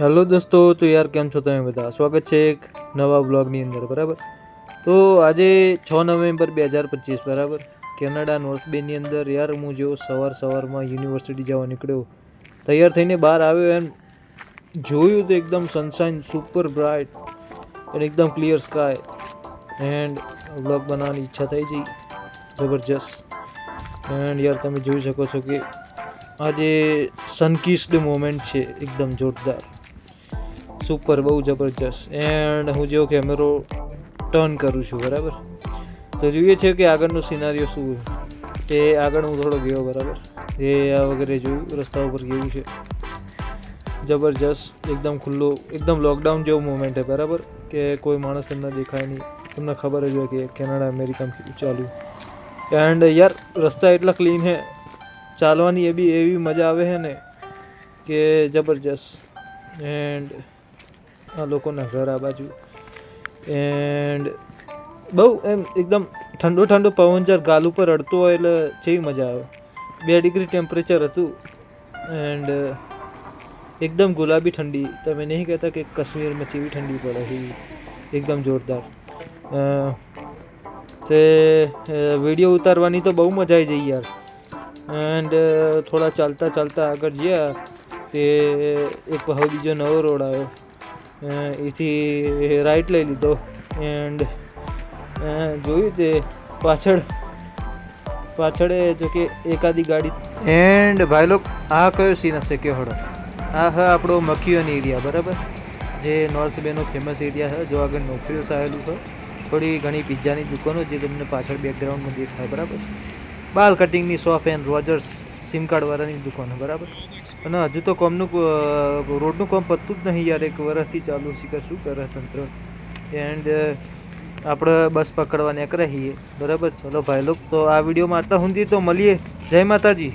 Hello દોસ્તો, તો યાર કેમ છો તમે બધા? સ્વાગત છે એક નવા બ્લોગની અંદર, બરાબર? તો આજે છ નવેમ્બર બે હજાર પચીસ, બરાબર? કેનેડા નોર્થ બેની અંદર યાર હું જેવો સવાર સવારમાં યુનિવર્સિટી જવા નીકળ્યો. તૈયાર થઈને બહાર આવ્યો એમ, જોયું તો એકદમ સનશાઇન સુપર બ્રાઇટ અને એકદમ ક્લિયર સ્કાય એન્ડ બ્લોગ બનાવવાની ઈચ્છા થઈ ગઈ, જબરજસ્ત. એન્ડ યાર તમે જોઈ શકો છો કે આજે સનકિસ્ડ મોમેન્ટ છે, એકદમ જોરદાર. સુપર બહુ જબરજસ્ત. એન્ડ હું જેવો કેમેરો ટર્ન કરું છું, બરાબર? તો જોઈએ છે કે આગળનું સિનારીઓ શું એ આગળ હું થોડો ગયો, બરાબર? એ આ વગેરે જોયું રસ્તા ઉપર ગયું છે. જબરજસ્ત, એકદમ ખુલ્લો, એકદમ લોકડાઉન જેવો મુમેન્ટ છે, બરાબર? કે કોઈ માણસ તમને દેખાય નહીં. તમને ખબર જ હોય કે કેનેડા અમેરિકામાં ચાલુ એન્ડ યાર, રસ્તા એટલા ક્લીન છે. ચાલવાની એ બી એવી મજા આવે છે ને કે જબરજસ્ત. એન્ડ આ લોકોના ઘર આ બાજુ. એન્ડ બહુ એમ એકદમ ઠંડો ઠંડો પવન જ્યારે ગાલ ઉપર અડતો હોય એટલે જેવી મજા આવે. બે ડિગ્રી ટેમ્પરેચર હતું. એન્ડ એકદમ ગુલાબી ઠંડી. તમે નહીં કહેતા કે કાશ્મીરમાં ચેવી ઠંડી પડે એવી. એકદમ જોરદાર. તે વીડિયો ઉતારવાની તો બહુ મજા આવી જઈ યાર. એન્ડ થોડા ચાલતા ચાલતા આગળ ગયા તે એક હવે બીજો નવો રોડ આવ્યો. એથી રાઈટ લઈ લીધો. એન્ડ જોયું તે પાછળ પાછળ જો કે એકાદી ગાડી. એન્ડ ભાઈ લોક, આ કયો સીન હશે કે હળો? આ હા આપણો મખીઓન એરિયા બરાબર? જે નોર્થ બેનો ફેમસ એરિયા છે જો આગળ નોકરીઓ આવેલું છે થોડી ઘણી પિઝાની દુકાનો જે તમને પાછળ બેકગ્રાઉન્ડમાં દેખાય, બરાબર? બાલ કટિંગની શોપ એન્ડ રોજર્સ સિમ કાર્ડવાળાની દુકાનો, બરાબર? અને હજુ તો કોમનું રોડનું કામ પતતું જ નહીં યાર, એક વર્ષથી ચાલુ છે કે શું કરે તંત્ર. એન્ડ આપણે બસ પકડવા નીકળ્યા છીએ. બરાબર? ચલો ભાઈ લોક તો આ વિડીયોમાં આટલા સુધી તો મળીએ. જય માતાજી.